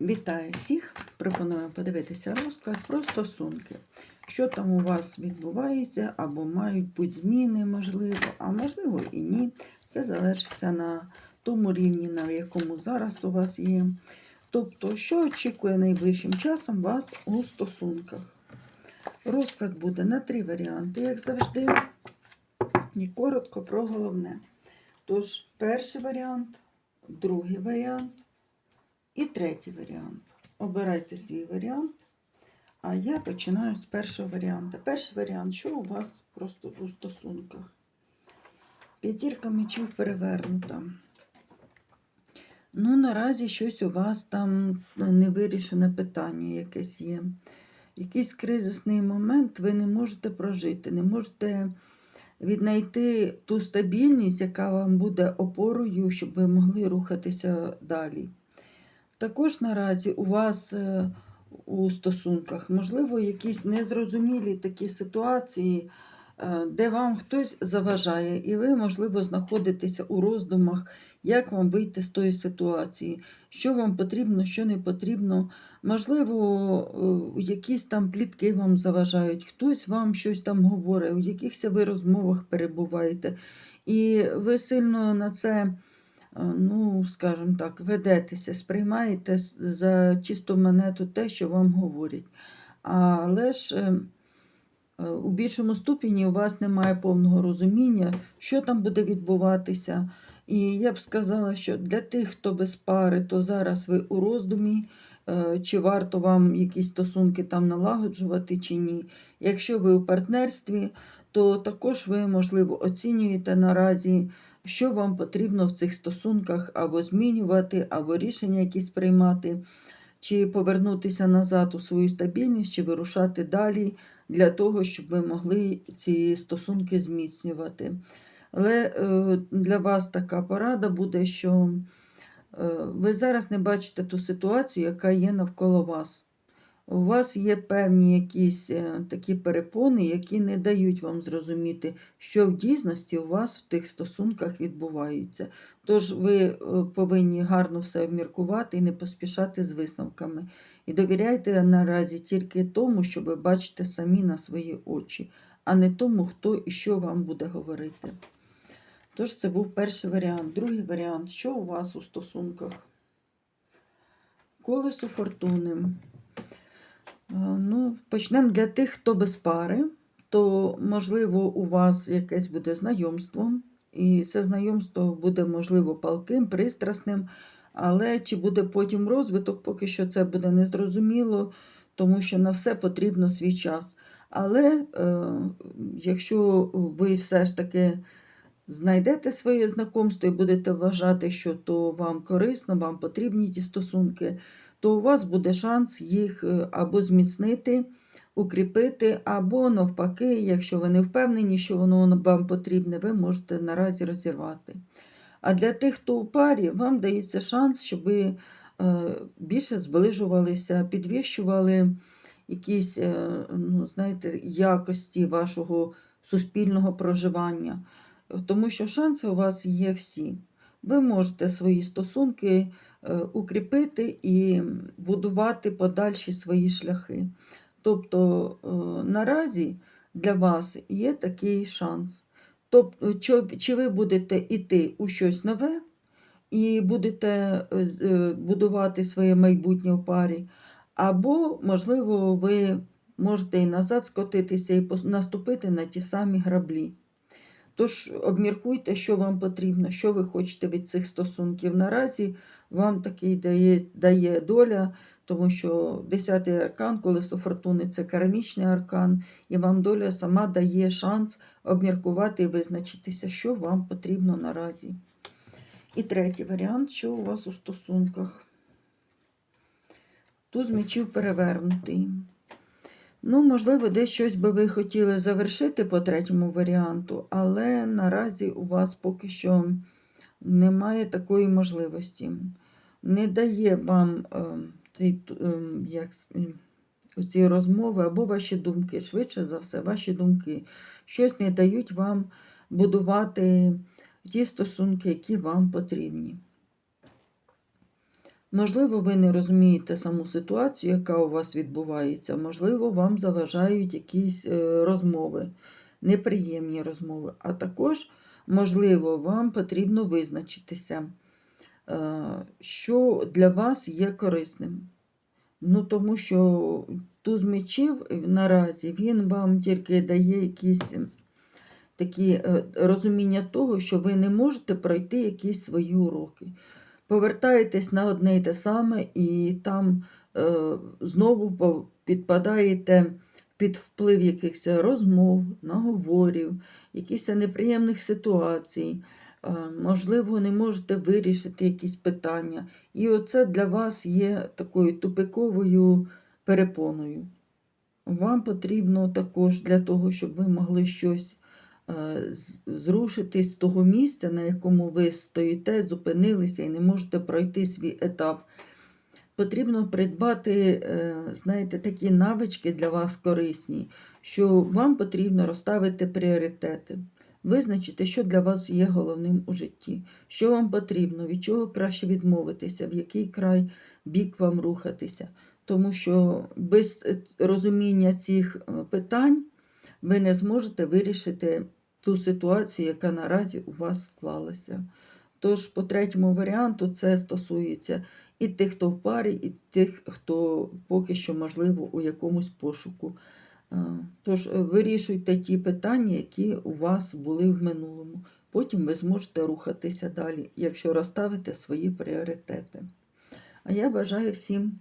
Вітаю всіх! Пропоную подивитися розклад про стосунки. Що там у вас відбувається, або мають бути зміни, можливо, а можливо і ні. Це залежиться на тому рівні, на якому зараз у вас є. Тобто, що очікує найближчим часом вас у стосунках. Розклад буде на три варіанти, як завжди. І коротко про головне. Тож, перший варіант, другий варіант. І третій варіант. Обирайте свій варіант. А я починаю з першого варіанту. Перший варіант, що у вас просто у стосунках? П'ятірка мечів перевернута. Ну, наразі щось у вас там невирішене питання якесь є. Якийсь кризисний момент ви не можете прожити, не можете віднайти ту стабільність, яка вам буде опорою, щоб ви могли рухатися далі. Також наразі у вас е, у стосунках, можливо, якісь незрозумілі такі ситуації, е, де вам хтось заважає, і ви, можливо, знаходитеся у роздумах, як вам вийти з тої ситуації, що вам потрібно, що не потрібно. Можливо, е, якісь там плітки вам заважають, хтось вам щось там говорить, у якихось ви розмовах перебуваєте. І ви сильно на це ну, скажімо так, ведетеся, сприймаєте за чисту монету те, що вам говорять. Але ж е, е, у більшому ступені у вас немає повного розуміння, що там буде відбуватися. І я б сказала, що для тих, хто без пари, то зараз ви у роздумі, е, чи варто вам якісь стосунки там налагоджувати, чи ні. Якщо ви у партнерстві, то також ви, можливо, оцінюєте наразі що вам потрібно в цих стосунках або змінювати, або рішення якісь приймати, чи повернутися назад у свою стабільність, чи вирушати далі для того, щоб ви могли ці стосунки зміцнювати. Але е, для вас така порада буде, що е, ви зараз не бачите ту ситуацію, яка є навколо вас у вас є певні якісь е, такі перепони, які не дають вам зрозуміти, що в дійсності у вас в тих стосунках відбувається. Тож ви е, повинні гарно все обміркувати і не поспішати з висновками. І довіряйте наразі тільки тому, що ви бачите самі на свої очі, а не тому, хто і що вам буде говорити. Тож, це був перший варіант. Другий варіант, що у вас у стосунках? Колесо фортуни. Почнемо для тих, хто без пари, то, можливо, у вас якесь буде знайомство, і це знайомство буде, можливо, палким, пристрасним, але чи буде потім розвиток, поки що це буде незрозуміло, тому що на все потрібно свій час. Але е, якщо ви все ж таки знайдете своє знакомство і будете вважати, що то вам корисно, вам потрібні ті стосунки, то у вас буде шанс їх е, або зміцнити, укріпити, або навпаки, якщо ви не впевнені, що воно вам потрібне, ви можете наразі розірвати. А для тих, хто у парі, вам дається шанс, щоб ви е, більше зближувалися, підвищували якісь е, ну, знаєте, якості вашого суспільного проживання. Тому що шанси у вас є всі. Ви можете свої стосунки Е, укріпити і будувати подальші свої шляхи. Тобто е, наразі для вас є такий шанс. Тобто, Чи ви будете йти у щось нове і будете е, будувати своє майбутнє в парі, або, можливо, ви можете і назад скотитися і наступити на ті самі граблі. Тож обміркуйте, що вам потрібно, що ви хочете від цих стосунків. Наразі вам такий дає дає доля, тому що 10-й аркан, колесо фортуни це кармічний аркан, і вам доля сама дає шанс обміркувати і визначитися, що вам потрібно наразі. І третій варіант, що у вас у стосунках. Туз мечів перевернутий. Ну, можливо, десь щось би ви хотіли завершити по третьому варіанту, але наразі у вас поки що немає такої можливості. Не дає вам е, цей, е, як, е, ці розмови або ваші думки, швидше за все, ваші думки. Щось не дають вам будувати ті стосунки, які вам потрібні. Можливо, ви не розумієте саму ситуацію, яка у вас відбувається. Можливо, вам заважають якісь е, розмови, неприємні розмови. А також, можливо, вам потрібно визначитися, що для вас є корисним. Ну, тому що туз мечів е, наразі він вам тільки дає якісь такі е, розуміння того, що ви не можете пройти якісь свої уроки. Повертаєтесь на одне й те саме, і там е, знову підпадаєте під вплив якихось розмов, наговорів, якихось неприємних ситуацій. Е, можливо, не можете вирішити якісь питання. І оце для вас є такою тупиковою перепоною. Вам потрібно також для того, щоб ви могли щось е, зрушити з того місця, на якому ви стоїте, зупинилися і не можете пройти свій етап. Потрібно придбати, е, знаєте, такі навички для вас корисні, що вам потрібно розставити пріоритети, визначити, що для вас є головним у житті, що вам потрібно, від чого краще відмовитися, в який край бік вам рухатися. Тому що без е, розуміння цих е, питань ви не зможете вирішити ту ситуацію, яка наразі у вас склалася. Тож, по третьому варіанту, це стосується і тих, хто в парі, і тих, хто поки що, можливо, у якомусь пошуку. Тож е, вирішуйте ті питання, які у вас були в минулому. Потім ви зможете рухатися далі, якщо розставите свої пріоритети. А я бажаю всім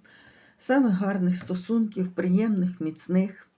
самих гарних стосунків, приємних, міцних.